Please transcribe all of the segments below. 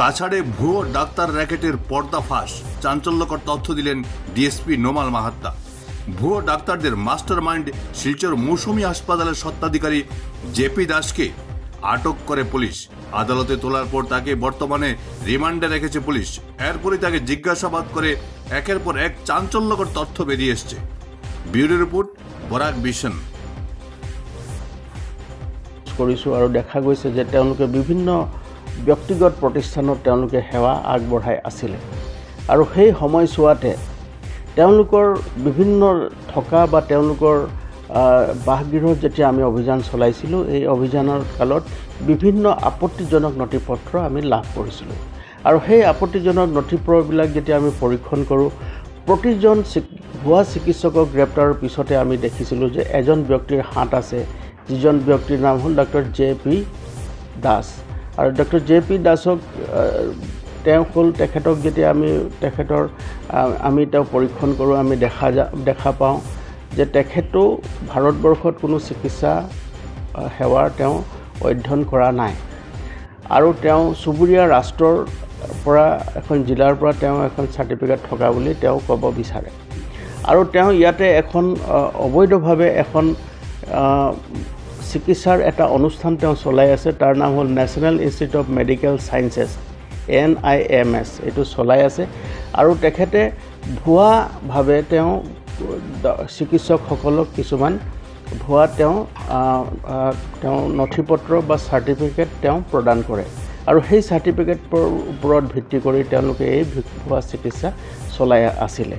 কাছাড়ে ভুয়ো ডাক্তার র্যাকেটের পর্দাফাঁস চাঞ্চল্যকর তথ্য দিলেন ডিএসপি নোমাল মাহাত্তা। ভুয়ো ডাক্তারদের মাস্টার মাইন্ড শিলচর মৌসুমী হাসপাতালের স্বত্বাধিকারী জেপি দাসকে আটক করে পুলিশ। আদালতে তোলার পর তাকে বর্তমানে রিমান্ডে রেখেছে পুলিশ। এরপরই তাকে জিজ্ঞাসাবাদ করে একের পর এক চাঞ্চল্যকর তথ্য বেরিয়ে এসছে। Bureau report, Barak vision. কৰিছোঁ আৰু দেখা গৈছে যে তেওঁলোকে বিভিন্ন ব্যক্তিগত প্ৰতিষ্ঠানত তেওঁলোকে সেৱা আগবঢ়াই আছিলে। আৰু সেই সময়ছোৱাতে তেওঁলোকৰ বিভিন্ন থকা বা তেওঁলোকৰ বাসগৃহত যেতিয়া আমি অভিযান চলাইছিলোঁ, এই অভিযানৰ কালত বিভিন্ন আপত্তিজনক নথি পত্ৰ আমি লাভ কৰিছিলোঁ। আৰু সেই আপত্তিজনক নথিপত্ৰবিলাক যেতিয়া আমি পৰীক্ষণ কৰোঁ, প্ৰতিজন ভুৱা চিকিৎসকক গ্ৰেপ্তাৰৰ পিছতে আমি দেখিছিলোঁ যে এজন ব্যক্তিৰ হাত আছে, যিজন ব্যক্তিৰ নাম হ'ল ডক্টৰ জে পি দাস। আৰু ডক্টৰ জে পি দাসক তেওঁ হ'ল তেখেতক যেতিয়া আমি তেখেতৰ আমি তেওঁ পৰীক্ষণ কৰোঁ আমি দেখা যা দেখা পাওঁ যে তেখেতো ভাৰতবৰ্ষত কোনো চিকিৎসা সেৱাৰ তেওঁ অধ্যয়ন কৰা নাই। আৰু তেওঁ চুবুৰীয়া ৰাষ্ট্ৰৰ পৰা এখন জিলাৰ পৰা তেওঁ এখন চাৰ্টিফিকেট থকা বুলি তেওঁ ক'ব বিচাৰে। আৰু তেওঁ ইয়াতে এখন অবৈধভাৱে এখন চিকিৎসাৰ এটা অনুষ্ঠান তেওঁ চলাই আছে। তাৰ নাম হ'ল national institute of medical sciences N I M S এইটো চলাই আছে। আৰু তেখেতে ভুৱাভাৱে তেওঁ চিকিৎসকসকলক কিছুমান ভুৱা তেওঁ তেওঁ নথি পত্ৰ বা চাৰ্টিফিকেট তেওঁ প্ৰদান কৰে। আৰু সেই চাৰ্টিফিকেটৰ ওপৰত ভিত্তি কৰি তেওঁলোকে এই ভুৱা চিকিৎসা চলাই আছিলে।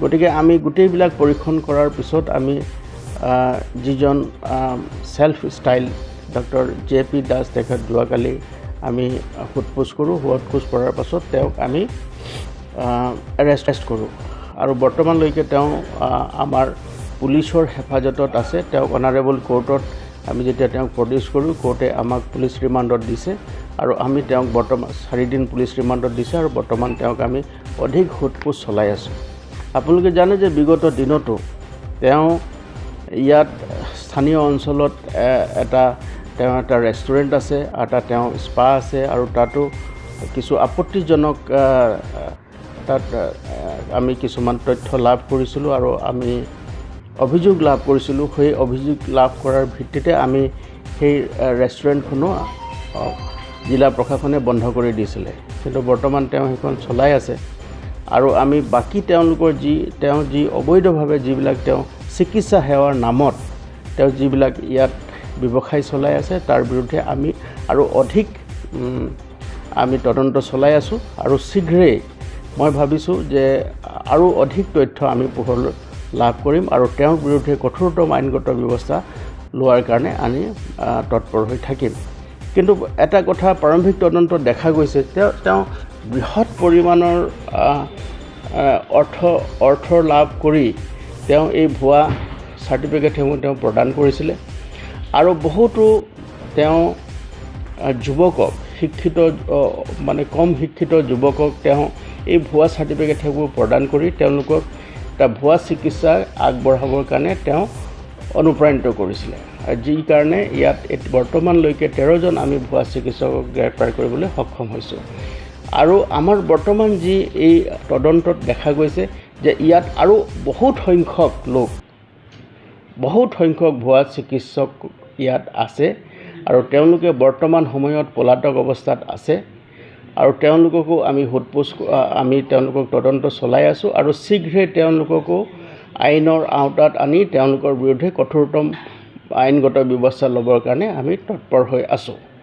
গতিকে আমি গোটেইবিলাক পৰীক্ষণ কৰাৰ পিছত আমি যিজন self style doctor J P Das তেখেত যোৱাকালি আমি সোধ কৰোঁ। সোধ কৰাৰ পাছত তেওঁক আমি এৰেষ্ট কৰোঁ। আৰু বৰ্তমানলৈকে তেওঁ আমাৰ পুলিচৰ হেফাজতত আছে। তেওঁক অনাৰেবল কোৰ্টত আমি যেতিয়া তেওঁক প্ৰডিউচ কৰোঁ কোৰ্টে আমাক পুলিচ ৰিমাণ্ডত দিছে। আৰু আমি তেওঁক বৰ্তমান, চাৰিদিন পুলিচ ৰিমাণ্ডত দিছে আৰু বৰ্তমান তেওঁক আমি অধিক সোধ পোছ চলাই আছোঁ। আপোনালোকে জানে যে বিগত দিনতো তেওঁ ইয়াত স্থানীয় অঞ্চলত এটা তেওঁ এটা ৰেষ্টুৰেণ্ট আছে আৰু এটা তেওঁ স্পা আছে আৰু তাতো কিছু আপত্তিজনক তাত আমি কিছুমান তথ্য লাভ কৰিছিলোঁ আৰু আমি অভিযোগ লাভ কৰিছিলোঁ। সেই অভিযোগ লাভ কৰাৰ ভিত্তিতে আমি সেই ৰেষ্টুৰেণ্টখনো জিলা প্ৰশাসনে বন্ধ কৰি দিছিলে। কিন্তু বৰ্তমান তেওঁ সেইখন চলাই আছে। আৰু আমি বাকী তেওঁলোকৰ যি, তেওঁ যি অবৈধভাৱে যিবিলাক তেওঁ চিকিৎসা সেৱাৰ নামত তেওঁ যিবিলাক ইয়াত ব্যৱসায় চলাই আছে, তাৰ বিৰুদ্ধে আমি আৰু অধিক আমি তদন্ত চলাই আছোঁ আৰু শীঘ্ৰেই মই ভাবিছোঁ যে আৰু অধিক তথ্য আমি পোহৰলৈ লাভ কৰিম আৰু তেওঁৰ বিৰুদ্ধে কঠোৰতম আইনগত ব্যৱস্থা লোৱাৰ কাৰণে আমি তৎপৰ হৈ থাকিম। কিন্তু এটা কথা প্ৰাৰম্ভিক তদন্তত দেখা গৈছে, তেওঁ তেওঁ বৃহৎ পৰিমাণৰ অৰ্থ অৰ্থ লাভ কৰি তেওঁ এই ভুৱা চাৰ্টিফিকেটসমূহ তেওঁ প্ৰদান কৰিছিলে। আৰু বহুতো তেওঁ যুৱকক শিক্ষিত মানে কম শিক্ষিত যুৱকক তেওঁ এই ভুৱা চাৰ্টিফিকেট সেইবোৰ প্ৰদান কৰি তেওঁলোকক এটা ভুৱা চিকিৎসা আগবঢ়াবৰ কাৰণে তেওঁ অনুপ্ৰাণিত কৰিছিলে। যি কাৰণে ইয়াত বৰ্তমানলৈকে তেৰজন আমি ভুৱা চিকিৎসকক গ্ৰেপ্তাৰ কৰিবলৈ সক্ষম হৈছোঁ। আৰু আমাৰ বৰ্তমান যি এই তদন্তত দেখা গৈছে যে ইয়াত আৰু বহুত সংখ্যক লোক বহুত সংখ্যক ভুৱা চিকিৎসক ইয়াত আছে আৰু তেওঁলোকে বৰ্তমান সময়ত পলাতক অৱস্থাত আছে আৰু তেওঁলোককো আমি সোধপোছ আমি তেওঁলোকক তদন্ত চলাই আছোঁ আৰু শীঘ্ৰে তেওঁলোককো আইনৰ আওতাত আনি তেওঁলোকৰ বিৰুদ্ধে কঠোৰতম আইনগত ব্যৱস্থা ল'বৰ কাৰণে আমি তৎপৰ হৈ আছোঁ।